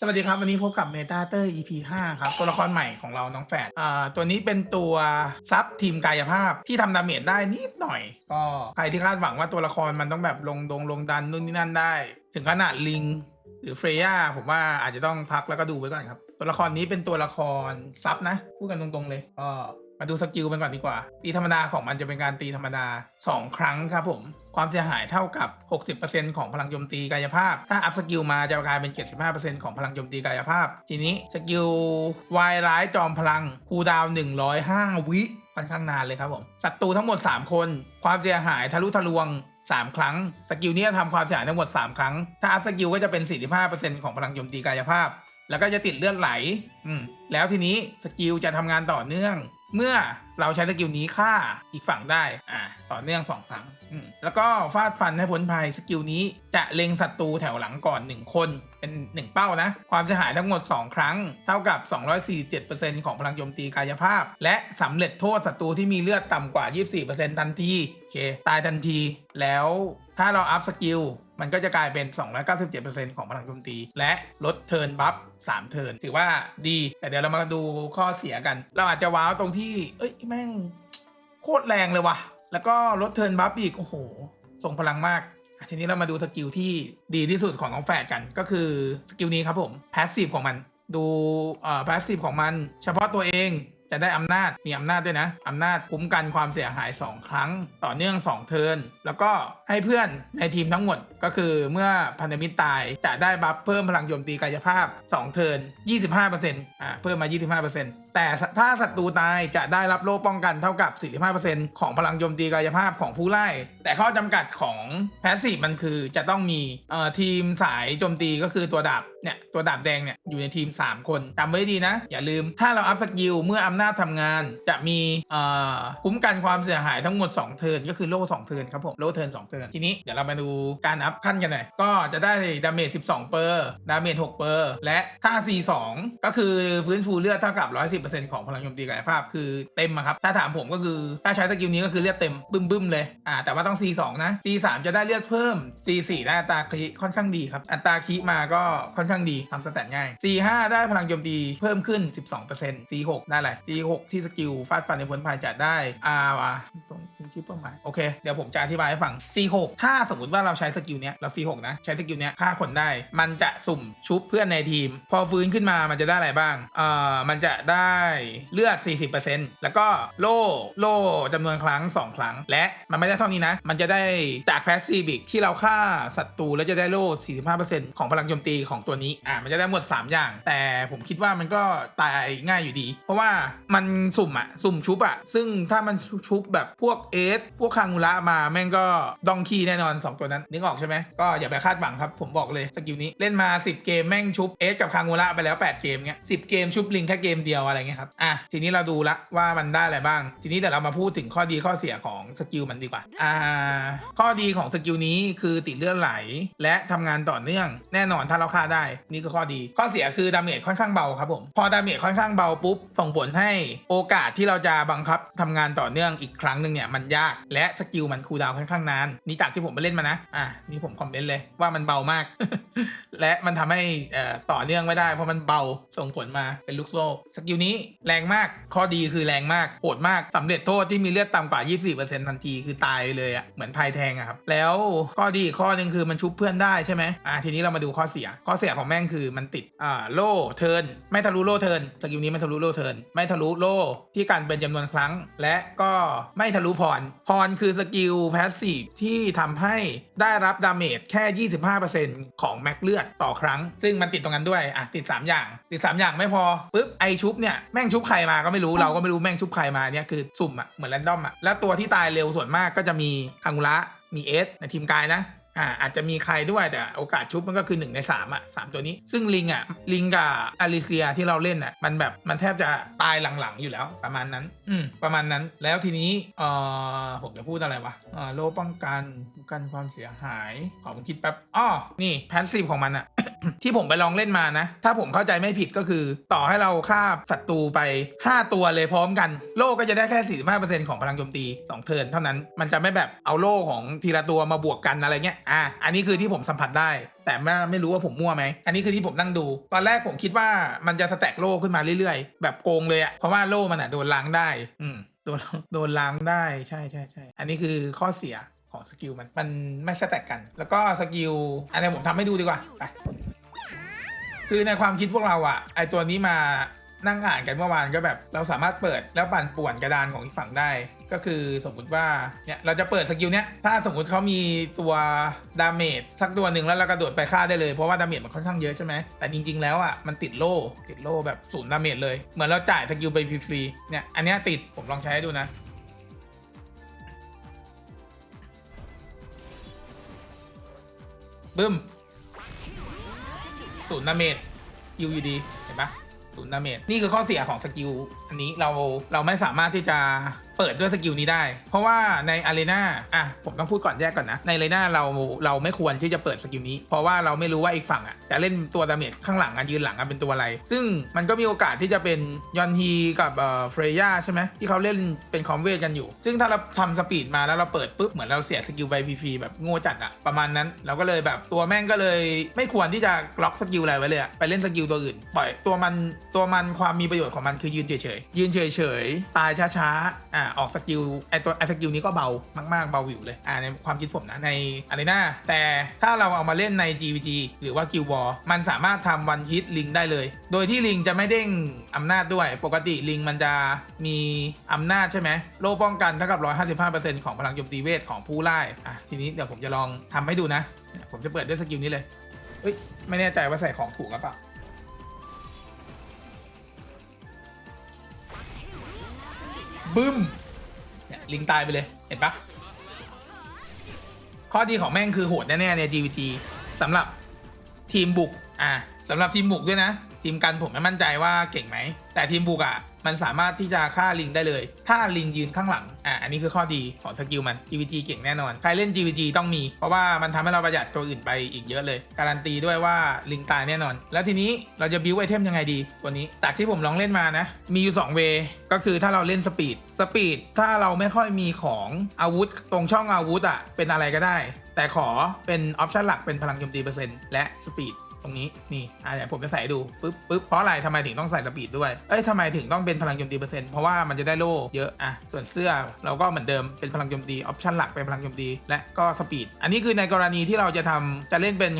สวัสดีครับ วันนี้พบกับเมตาเตอร์ EP 5 ครับ ตัวละครใหม่ของเราน้องแฝดอ่าตัวนี้เป็นตัวซับทีมกายภาพที่ทำดาเมจได้นิดหน่อย ก็ใครที่คาดหวังว่าตัวละครมันต้องแบบลงดงลงดันนู่นนี่นั่นได้ ถึงขนาดลิง หรือเฟรย่าผมว่าอาจจะต้องพักแล้วก็ดูไว้ก่อนครับ ตัวละครนี้เป็นตัวละครซับนะ พูดกันตรงๆเลยก็ มาดูสกิลมันก่อนดีกว่า ตีธรรมดาของมันจะเป็นการตีธรรมดา 2 ครั้งครับผม ความเสียหายเท่ากับ 60%ของพลังโจมตีกายภาพ ถ้าอัพสกิลมาจะกลายเป็น 75%ของพลังโจมตีกายภาพ ทีนี้สกิลวายร้ายจอมพลังคูดาวน์105 วิค่อนข้างนานเลยครับผมศัตรูทั้งหมด 3 คน ความเสียหายทะลุทะลวง3 ครั้ง สกิลนี้จะทำความเสียหายทั้งหมด 3 ครั้ง ถ้าอัพสกิลก็จะเป็น 45%ของพลังโจมตีกายภาพ แล้วก็จะติดเลือดไหล อืม แล้วทีนี้สกิลจะทำงานต่อเนื่อง เมื่อเราใช้สกิลนี้ฆ่าอีกฝั่งได้ อ่า ต่อเนื่องสองครั้ง แล้วก็ฟาดฟันให้พ้นภัย สกิลนี้จะเล็งศัตรูแถวหลังก่อน 1 คน เป็น 1 เป้านะ ความเสียหายทั้งหมด 2 ครั้ง เท่ากับ 247%ของพลังโจมตีกายภาพ และสำเร็จโทษศัตรูที่มีเลือดต่ำกว่า 24%ทันที โอเค ตายทันที แล้วถ้าเราอัพสกิล มันก็จะกลายเป็น 297%ของพลังโจมตี และลดเทิร์นบัฟ3เทิร์นถือว่าดี แต่เดี๋ยวเรามาดูข้อเสียกัน เราอาจจะว้าวตรงที่ เอ้ยแม่ง โคตรแรงเลยว่ะ แล้วก็ลดเทิร์นบัฟอีก โอ้โหส่งพลังมากทีนี้เรามาดูสกิลที่ดีที่สุดของน้องแฝดกันก็คือสกิลนี้ครับผม แพสซีฟของมัน ดูเอ่อแพสซีฟของมัน เฉพาะตัวเอง จะได้อำนาจมีอำนาจด้วยนะอำนาจคุ้มกันความเสียหาย 2 ครั้ง ต่อเนื่อง 2 เทินแล้วก็ให้เพื่อนในทีมทั้งหมดก็คือเมื่อพันธมิตรตายจะได้บัฟเพิ่มพลังโจมตีกายภาพ 2 เทิร์น25%อ่าเพิ่มมา 25%แต่ถ้าศัตรูตายจะได้รับโล่ป้องกันเท่ากับ 45%ของพลังโจมตีกายภาพของผู้ไล่ แต่ข้อจำกัดของแพสซีฟมันคือจะต้องมีเอ่อทีมสายโจมตีก็คือตัวดาบ เนี่ยตัวดาบแดงเนี่ยอยู่ในทีม 3 คนจำไว้ดีนะ อย่าลืมถ้าเราอัพสกิลเมื่ออำนาจทำงานจะมีเอ่อคุ้มกันความเสียหายทั้งหมด 2 เทิร์นก็คือโล่2เทิร์นครับผมโล่เทิร์น2เทิร์นทีนี้เดี๋ยวเรามาดูการอัพขั้นกันหน่อยก็จะได้ดาเมจ12 เปอร์ดาเมจ6เปอร์และถ้า C2 ก็คือฟื้นฟูเลือดเท่ากับ 110%ของพลังโจมตีกายภาพคือเต็มครับถ้าถามผมก็คือถ้าใช้สกิลนี้ก็คือเลือดเต็มบึ้มๆเลยอ่าแต่ว่าต้อง C2 นะ C3 จะได้เลือดเพิ่ม C4 ได้อัตราคลิค่อนข้างดีครับอัตราคิมาก็ค่อนข้างดีทำสแตทง่าย C5 ได้พลังโจมตีเพิ่มขึ้น 12% C6 ได้อะไร C6 ที่สกิลฟาดฟันในพ้นภัยจะได้อ่าว งชื่อเป้าหมายโอเคเดี๋ยวผมจะอธิบายให้ฟัง C6 ถ้าสมมติว่าเราใช้สกิลเนี้ยเรา C6 นะใช้สกิลเนี้ยฆ่าคนได้ มันจะสุ่มชุบเพื่อนในทีม พอฟื้นขึ้นมามันจะได้อะไรบ้างเอ่อมันจะได้เลือด 40%แล้วก็โล่โล่จำนวนครั้ง 2 ครั้ง และมันไม่ได้เท่านี้นะ มันจะได้จากแพสซีบิกที่เราฆ่าศัตรูแล้วจะได้โล่ 45%ของพลังโจมตีของตัวนี้อ่ามันจะได้หมด 3 อย่าง แต่ผมคิดว่ามันก็ตายง่ายอยู่ดี เพราะว่ามันสุ่มอะสุ่มชุบอะซึ่งถ้ามันชุบแบบพวกเอสพวกคางูระมาแม่งก็ดองคีแน่นอน 2 ตัวนั้น นึกออกใช่ไหมก็อย่าไปคาดหวังครับ ผมบอกเลยสกิลนี้เล่นมา 10 เกมแม่งชุบเอสกับคางูระไปแล้ว 8 เกมเงี้ย10เกมชุบลิงแค่เกมเดียวอะไรเงี้ยครับอะทีนี้เราดูละว่ามันได้อะไรบ้าง ทีนี้เดี๋ยวเรามาพูดถึงข้อดีข้อเสียของสกิลมันดีกว่าอ่าข้อดีของสกิลนี้คือติดเลือดไหล และทำงานต่อเนื่องแน่นอนถ้าเราฆ่าได้นี่ก็ข้อดี ข้อเสียคือดาเมจค่อนข้างเบาครับผมพอดาเมจค่อนข้างเบาปุ๊บส่งผลให้โอกาสที่เราจะบังคับทำงานต่อเนื่องอีกครั้งหนึ่งเนี่ยมันยาก และสกิลมันคูลดาวค่อนข้างนาน นี่จากที่ผมไปเล่นมานะ อะนี่ผมคอมเมนต์เลยว่ามันเบามาก และมันทำให้ต่อเนื่องไม่ได้เพราะมันเบาส่งผลมาเป็นลูกโซ่สกิลนี้แรงมากข้อดีคือแรงมากโหดมากสำเร็จโทษที่มีเลือดต่ำกว่า 24%ทันทีคือตายเลยอะ่ะเหมือนพายแทงอะครับแล้วข้อดีข้อหนึ่งคือมันชุบเพื่อนได้ใช่ไหมอ่าทีนี้เรามาดูข้อเสีย ข้อเสียของแม่งคือมันติดอ่าโล่เทิร์นไม่ทะลุโล่เทิร์นสกิลนี้ไม่ทะลุโล่เทิร์นไม่ทะลุโล่ที่กันเป็นจำนวนครั้ง และก็ไม่ทะลุพร พรคือสกิลแพสซีฟที่ทำให้ได้รับดาเมจแค่ 25%ของแม็กเลือดต่อครั้ง ซึ่งมันติดตรงนั้นด้วย อะ ติด 3 อย่าง ติด 3 อย่างไม่พอปุ๊บไอชุบเนี่ยแม่งชุบใครมาก็ไม่รู้เราก็ไม่รู้แม่งชุบใครมาเนี่ยคือสุ่มอะเหมือนแรนดอมอะแล้วตัวที่ตายเร็วส่วนมากก็จะมีคังุระมีเอสในทีมกายนะ อ่าอาจจะมีใครด้วยแต่โอกาสชุบมันก็คือ 1 ใน 3 อะ 3 ตัวนี้ ซึ่งลิงอะลิงกับอลิเซียที่เราเล่นอะมันแบบมันแทบจะตายหลังๆอยู่แล้วประมาณนั้น อืมประมาณนั้นแล้วทีนี้เอ่อผมจะพูดอะไรวะเอ่อโลป้องกันกันความเสียหายขอผมคิดแป๊บอ้อนี่แพสซีฟของมันอะ ที่ผมไปลองเล่นมานะ ถ้าผมเข้าใจไม่ผิดก็คือ ต่อให้เราฆ่าศัตรูไป 5 ตัวเลยพร้อมกัน โล่ก็จะได้แค่ 45%ของพลังโจมตี 2 เทิร์นเท่านั้น มันจะไม่แบบเอาโล่ของทีละตัวมาบวกกันอะไรเงี้ย อะ อันนี้คือที่ผมสัมผัสได้ แต่ไม่ไม่รู้ว่าผมมั่วไหม อันนี้คือที่ผมนั่งดู ตอนแรกผมคิดว่ามันจะสแต็กโล่ขึ้นมาเรื่อยๆ แบบโกงเลยอะเพราะว่าโล่มันอะโดนล้างได้ อืม โดนโดนล้างได้ ใช่ใช่ใช่ อันนี้คือข้อเสียของสกิลมัน มันไม่สแต็กกัน แล้วก็สกิล อันนี้ผมทำให้ดูดีกว่า ไป คือในความคิดพวกเราอะไอตัวนี้มานั่งอ่านกันเมื่อวานก็แบบเราสามารถเปิดแล้วปั่นป่วนกระดานของอีกฝั่งได้ ก็คือสมมุติว่าเนี่ยเราจะเปิดสกิลเนี้ยถ้าสมมุติเขามีตัวดาเมจสักตัวหนึ่งแล้วเรากระโดดไปฆ่าได้เลยเพราะว่าดาเมจมันค่อนข้างเยอะใช่ไหมแต่จริง ๆ แล้วอะมันติดโล่ติดโล่แบบศูนย์ดาเมจเลย เหมือนเราจ่ายสกิลไปฟรีๆเนี่ยอันนี้ติดผมลองใช้ให้ดูนะบึ้ม ศูนย์ดาเมจคิวอยู่ดีเห็นปะศูนย์ดาเมจนี่คือข้อเสียของสกิลอันนี้เราเราไม่สามารถที่จะ เปิดด้วยสกิลนี้ได้ เพราะว่าในอารีนาอะผมต้องพูดก่อนแยกก่อนนะ ในอารีนาเราเราไม่ควรที่จะเปิดสกิลนี้ เพราะว่าเราไม่รู้ว่าอีกฝั่งอะจะเล่นตัวดาเมจข้างหลังอะยืนหลังอะเป็นตัวอะไร ซึ่งมันก็มีโอกาสที่จะเป็นยอนฮีกับเอ่อเฟรย่าใช่ไหมที่เขาเล่นเป็นคอมเวทกันอยู่ ซึ่งถ้าเราทำสปีดมาแล้วเราเปิดปุ๊บเหมือนเราเสียสกิลไปฟรีๆแบบโง่จัดอะประมาณนั้นเราก็เลยแบบตัวแม่งก็เลย ไม่ควรที่จะล็อกสกิลอะไรไว้เลยอะไปเล่นสกิลตัวอื่นปล่อยตัวมันตัวมันความมีประโยชน์ของมันคือยืนเฉยๆยืนเฉยๆตายช้าๆอ่าออกสกิลไอตัวไอสกิลนี้ก็เบามากๆเบาวิวเลยอ่าในความคิดผมนะในอะไรนะแต่ถ้าเราเอามาเล่นใน GVG หรือว่า Guild War มันสามารถทำวันฮิตลิงได้เลย โดยที่ลิงจะไม่เด้งอำนาจด้วยปกติลิงมันจะมีอำนาจใช่ไหมโล่ป้องกันเท่ากับ 155%ของพลังโจมตีเวทของผู้ไล่อะทีนี้เดี๋ยวผมจะลองทำให้ดูนะ ผมจะเปิดด้วยสกิลนี้เลยเอ้ยไม่แน่ใจว่าใส่ของถูกหรือเปล่า บึ้มเนี่ยลิงตายไปเลย เห็นปะข้อดีของแม่งคือโหดแน่ๆใน GVT สำหรับทีมบุก อะสำหรับทีมบุกด้วยนะ ทีมกันผมไม่มั่นใจว่าเก่งไหม แต่ทีมบุกอะมันสามารถที่จะฆ่าลิงได้เลย ถ้าลิงยืนข้างหลัง อะ อันนี้คือข้อดีของสกิลมัน GVG เก่งแน่นอน ใครเล่น GVG ต้องมี เพราะว่ามันทำให้เราประหยัดตัวอื่นไปอีกเยอะเลย การันตีด้วยว่าลิงตายแน่นอน แล้วทีนี้เราจะบิวไอเทมยังไงดีตัวนี้ จากที่ผมลองเล่นมานะ มีอยู่2เวก็คือถ้าเราเล่นสปีด สปีดถ้าเราไม่ค่อยมีของอาวุธ ตรงช่องอาวุธอะเป็นอะไรก็ได้ แต่ขอเป็นออปชันหลักเป็นพลังโจมตีเปอร์เซ็นต์และสปีด รงนี้นี่อ่าเดี๋ยวผมจะใส่ดูปึ๊บปึ๊บเพราะอะไรทำไมถึงต้องใส่สปีดด้วยเอ้ยทำไมถึงต้องเป็นพลังโจมตีเปอร์เซ็นต์เพราะว่ามันจะได้โล่เยอะอะส่วนเสื้อเราก็เหมือนเดิมเป็นพลังโจมตีออปชันหลักเป็นพลังโจมตีและก็สปีดอันนี้คือในกรณีที่เราจะทำจะเล่นเป็น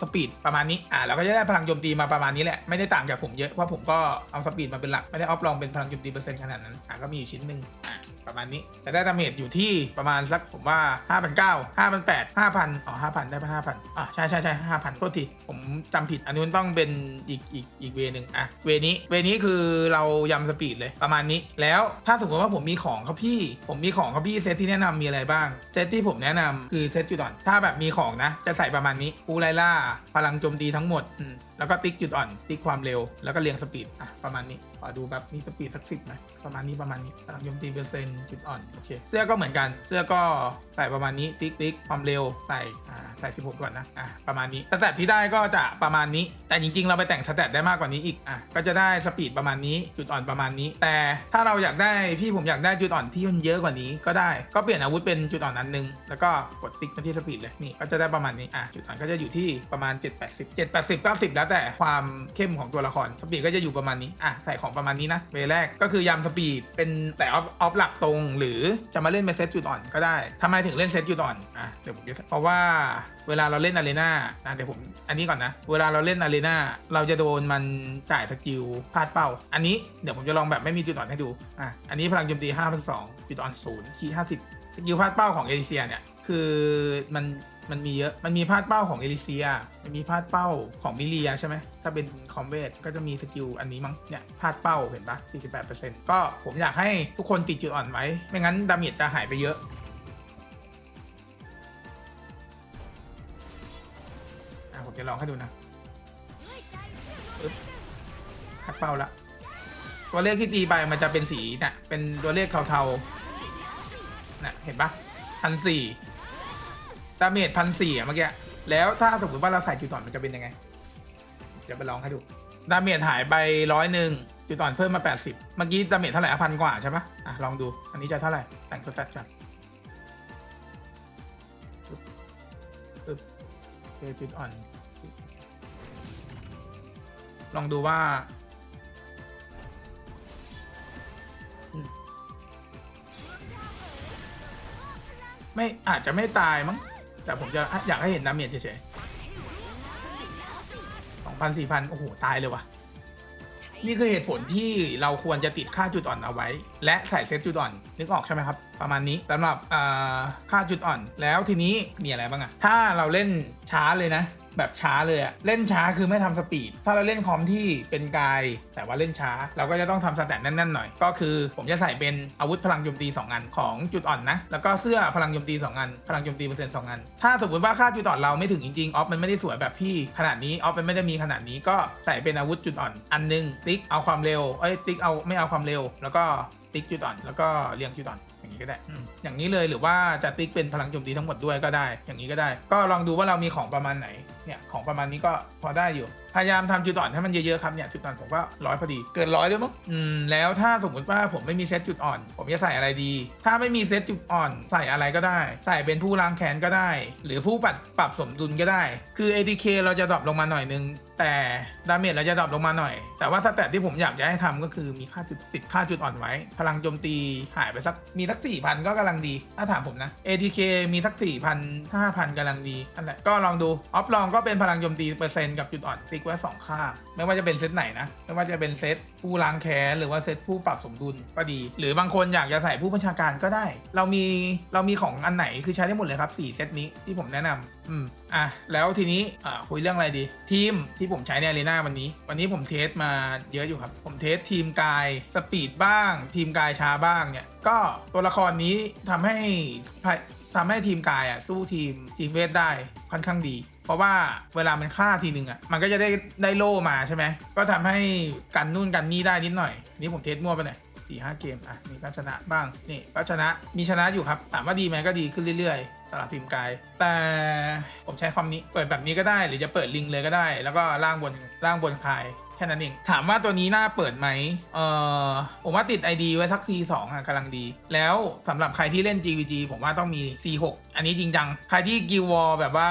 สปีดประมาณนี้อ่าเราก็จะได้พลังโจมตีมาประมาณนี้แหละไม่ได้ต่างจากผมเยอะเพราะผมก็เอาสปีดมาเป็นหลักไม่ได้ออฟลองเป็นพลังโจมตีเปอร์เซ็นต์ขนาดนั้นอะก็มีอยู่ชิ้นหนึ่งอะ ประมาณนี้แต่ได้ดาเมจอยู่ที่ประมาณสักผมว่า5 9 0 0 5 8 0 0 5,000อ๋อ5,000 ได้ไป5,000อะใช่ใช่ใช่5,000โทษทีผมจำผิดอันนี้นต้องเป็นอีกอีกอีกเวนึงอะเวนี้เวนี้คือเรายำสปีดเลยประมาณนี้แล้วถ้าสมมติว่าผมมีของครับพี่ ผมมีของครับพี่เซตที่แนะนำมีอะไรบ้างเซตที่ผมแนะนำคือเซตจุดอ่อน ถ้าแบบมีของนะ จะใส่ประมาณนี้ปูไลล่า พลังโจมตีทั้งหมด แล้วก็ติ๊กจุดอ่อน ติ๊กความเร็ว แล้วก็เรียงสปีดอะประมาณนี้ขอดูแบบมีสปีดสักสิบนะประมาณนี้ประมาณนี้พลังโจมตีเปอร์เซ็นต์จุดอ่อนโอเคเสื้อก็เหมือนกันเสื้อก็ใส่ประมาณนี้ติ๊กติ๊กความเร็วใส่อ่าใส่ 16 ก่อนนะอะประมาณนี้สแตทที่ได้ก็จะประมาณนี้ แต่จริง ๆ เราไปแต่งสแตทได้มากกว่านี้อีกอะก็จะได้สปีดประมาณนี้จุดอ่อนประมาณนี้ แต่ถ้าเราอยากได้พี่ผมอยากได้จุดอ่อนที่มันเยอะกว่านี้ก็ได้ก็เปลี่ยนอาวุธเป็นจุดอ่อนอันหนึงแล้วก็กดติ๊กมาที่สปีดเลยนี่ก็จะได้ประมาณนี้อะจุดอ่อนก็จะอยู่ที่ประมาณ 7 80 7 80 90 แล้วแต่ความเข้มของตัวละครสปีดก็จะอยู่ประมาณนี้อะใส่ของประมาณนี้นะเวแรกก็คือยำสปีดเป็นแต่ออฟออฟหลักตงหรือจะมาเล่นเป็นเซตจุดอ่อนก็ได้ทำไมถึงเล่นเซตจุดอ่อนอะเดี๋ยวผมจะเพราะว่าเวลาเราเล่นอารีนานะเดี๋ยวผมอันนี้ก่อนนะ เวลาเราเล่นอารีนาเราจะโดนมันจ่ายสกิลพลาดเป้า อันนี้เดี๋ยวผมจะลองแบบไม่มีจุดอ่อนให้ดูอะอันนี้พลังโจมตี5 2 0จุดอ่อน0คีย์50 สกิลพลาดเป้าของเอลิเซียเนี่ยคือมันมันมีเยอะมันมีพลาดเป้าของเอลิเซีย มันมีพลาดเป้าของมิเลียใช่ไหมถ้าเป็นคอมเวทก็จะมีสกิลอันนี้มั้งเนี่ยพลาดเป้าเห็นปะ48%ก็ผมอยากให้ทุกคนติดจุดอ่อนไว้ ไม่งั้นดาเมจจะหายไปเยอะอะผมจะลองให้ดูนะพลาดเป้าละตัวเลขที่ตีไปมันจะเป็นสีน่ะเป็นตัวเลขเทาๆ น่ะเห็นปะพันสี่ดาเมจพันสี่อะเมื่อกี้ แล้วถ้าสมมติว่าเราใส่จุดอ่อนมันจะเป็นยังไงดี๋ยวไปลองให้ดู ดาเมจหายไปร้อยหนึ่งจุดอ่อนเพิ่มมา80เมื่อกี้ดาเมจเท่าไหร่พันกว่าใช่ปะอะลองดู อันนี้จะเท่าไหร่แต่งตัวสัตว์กันปึ๊บตึบโอเคจุดอ่อน ลองดูว่า ไม่อาจจะไม่ตายมั้ง แต่ผมจะอยากให้เห็นดาเมจเฉยๆสองพันสี่พันโอ้โห ตายเลยว่ะ นี่คือเหตุผลที่เราควรจะติดค่าจุดอ่อนเอาไว้ และใส่เซตจุดอ่อน นึกออกใช่ไหมครับ ประมาณนี้สำหรับค่าจุดอ่อนแล้วทีนี้มีอะไรบ้างอะถ้าเราเล่นช้าเลยนะ แบบช้าเลยอะเล่นช้าคือไม่ทำสปีด ถ้าเราเล่นคอมที่เป็นกาย แต่ว่าเล่นช้า เราก็จะต้องทำสแตทแน่นๆหน่อย ก็คือผมจะใส่เป็นอาวุธพลังโจมตี 2 อันของจุดอ่อนนะ แล้วก็เสื้อพลังโจมตี 2 อัน พลังโจมตีเปอร์เซ็นต์สองอัน ถ้าสมมติว่าค่าจุดอ่อนเราไม่ถึงจริงๆออฟมันไม่ได้สวยแบบพี่ขนาดนี้ออฟมันไม่ได้มีขนาดนี้ก็ใส่เป็นอาวุธจุดอ่อน อันหนึงติ๊กเอาความเร็วเอ้ยติ๊กเอาไม่เอาความเร็ว แล้วก็ติ๊กจุดอ่อน แล้วก็เรียงจุดอ่อนอย่างนี้ก็ได้อืมอย่างนี้เลยหรือว่าจะติ๊กเป็นพลังโจมตีทั้งหมดด้วยก็ได้ อย่างนี้ก็ได้ ก็ลองดูว่าเรามีของประมาณไหน เนี่ยของประมาณนี้ก็พอได้อยู่ พยายามทำจุดอ่อนให้มันเยอะๆครับเนี่ยจุดอ่อนผมก็ร้อยพอดี เกินร้อยด้วยมั้ง อืมแล้วถ้าสมมติว่าผมไม่มีเซตจุดอ่อน ผมจะใส่อะไรดี ถ้าไม่มีเซตจุดอ่อนใส่อะไรก็ได้ ใส่เป็นผู้ล้างแค้นก็ได้ หรือผู้ปรับปรับสมดุลก็ได้ คือ ATK เราจะดรอปลงมาหน่อยนึง แต่ดาเมจเราจะดรอปลงมาหน่อย แต่ว่าสแตทที่ผมอยากจะให้ทำก็คือมีค่าจุดติดค่าจุดอ่อนไว้ พลังโจมตีหายไปสักมีสักสี่พันก็กำลังดี ถ้าถามผมนะ ATK มีสักสี่พันห้าพันกำลังดีนั่นแหละก็ลองดู ออฟลองก็เป็นพลังโจมตีเปอร์เซ็นต์กับจุดอ่อนติ๊กไว้สองค่า ไม่ว่าจะเป็นเซตไหนนะ ไม่ว่าจะเป็นเซตผู้ล้างแค้นหรือว่าเซตผู้ปรับสมดุลก็ดี หรือบางคนอยากจะใส่ผู้บัญชาการก็ได้ เรามีเรามีของอันไหนคือใช้ได้หมดเลยครับ4เซตนี้ที่ผมแนะนำ อืมอะแล้วทีนี้อ่าคุยเรื่องอะไรดี ทีมที่ผมใช้ในอารีนาวันนี้ วันนี้ผมเทสมาเยอะอยู่ครับ ผมเทสทีมกายสปีดบ้าง ทีมกายช้าบ้างเนี่ย ก็ตัวละครนี้ทำให้ทำให้ทีมกายอะสู้ทีมทีมเวทได้ค่อนข้างดี เพราะว่าเวลามันฆ่าทีหนึ่งอะมันก็จะได้ได้โล่มาใช่ไหมก็ทำให้กันนู่นกันนี่ได้นิดหน่อย นี่ผมเทสมั่วไปหน่อย สี่ห้าเกมอะมีก็ชนะบ้างนี่ก็ชนะมีชนะอยู่ครับถามว่าดีไหมก็ดีขึ้นเรื่อยๆสำหรับทีมกาย แต่ผมใช้คอมนี้เปิดแบบนี้ก็ได้ หรือจะเปิดลิงก์เลยก็ได้ แล้วก็ล่างบนล่างบนคาย ค่นั้นเอง ถามว่าตัวนี้น่าเปิดไหมเออผมว่าติด ID ไว้สัก C2 อะกำลังดี แล้วสำหรับใครที่เล่น GVG ผมว่าต้องมี C6 อันนี้จริงจัง ใครที่กิววอลแบบว่า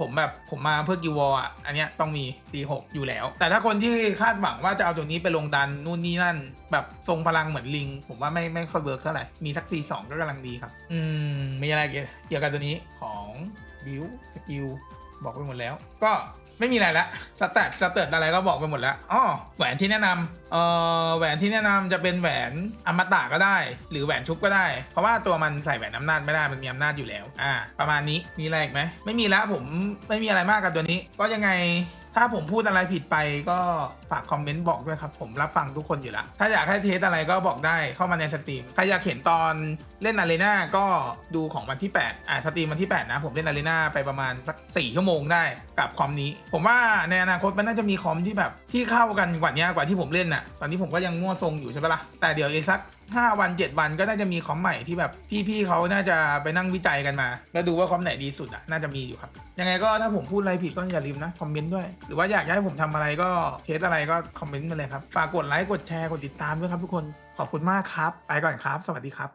ผมแบบผมมาเพื่อกิววอลอะอันเนี้ยต้องมี C6 อยู่แล้ว แต่ถ้าคนที่คาดหวังว่าจะเอาตัวนี้ไปลงดันนู่นนี่นั่น แบบทรงพลังเหมือนลิง ผมว่าไม่ไม่ค่อยเวิร์กเท่าไหร่มีสัก C2 ก็กำลังดีครับ อืมมีอะไรเกี่ยวกับตัวนี้ของบิวสกิลบอกไปหมดแล้ว ก็ ไม่มีอะไรละสแตทสเตตอะไรก็บอกไปหมดแล้วอ๋อแหวนที่แนะนำเอ่อแหวนที่แนะนำจะเป็นแหวนอมตะก็ได้ หรือแหวนชุบก็ได้ เพราะว่าตัวมันใส่แหวนอำนาจไม่ได้มันมีอำนาจอยู่แล้ว อ่า ประมาณนี้มีอะไรอีกไหมไม่มีแล้วผมไม่มีอะไรมากกับตัวนี้ ก็ยังไง ถ้าผมพูดอะไรผิดไปก็ฝากคอมเมนต์บอกด้วยครับ ผมรับฟังทุกคนอยู่แล้ว ถ้าอยากให้เทสอะไรก็บอกได้เข้ามาในสตรีมใครอยากเห็นตอนเล่นอารีนาก็ดูของวันที่ 8 อ่าสตรีมวันที่ 8 นะ ผมเล่นอารีนาไปประมาณสัก 4 ชั่วโมงได้กับคอมนี้ ผมว่าในอนาคตมันน่าจะมีคอมที่แบบที่เข้ากันกว่านี้กว่าที่ผมเล่นน่ะ ตอนนี้ผมก็ยังง่วทรงอยู่ใช่ปะล่ะแต่เดี๋ยวอีกสัก ห้าวันเจ็ดวันก็น่าจะมีคอมใหม่ที่แบบพี่ๆเขาน่าจะไปนั่งวิจัยกันมา แล้วดูว่าคอมไหนดีสุดอะน่าจะมีอยู่ครับ ยังไงก็ถ้าผมพูดอะไรผิดก็อย่าลืมนะคอมเมนต์ด้วย หรือว่าอยากให้ผมทำอะไรก็เทสอะไรก็คอมเมนต์มาเลยครับ ฝากกดไลค์กดแชร์กดติดตามด้วยครับทุกคนขอบคุณมากครับ ไปก่อนครับ สวัสดีครับ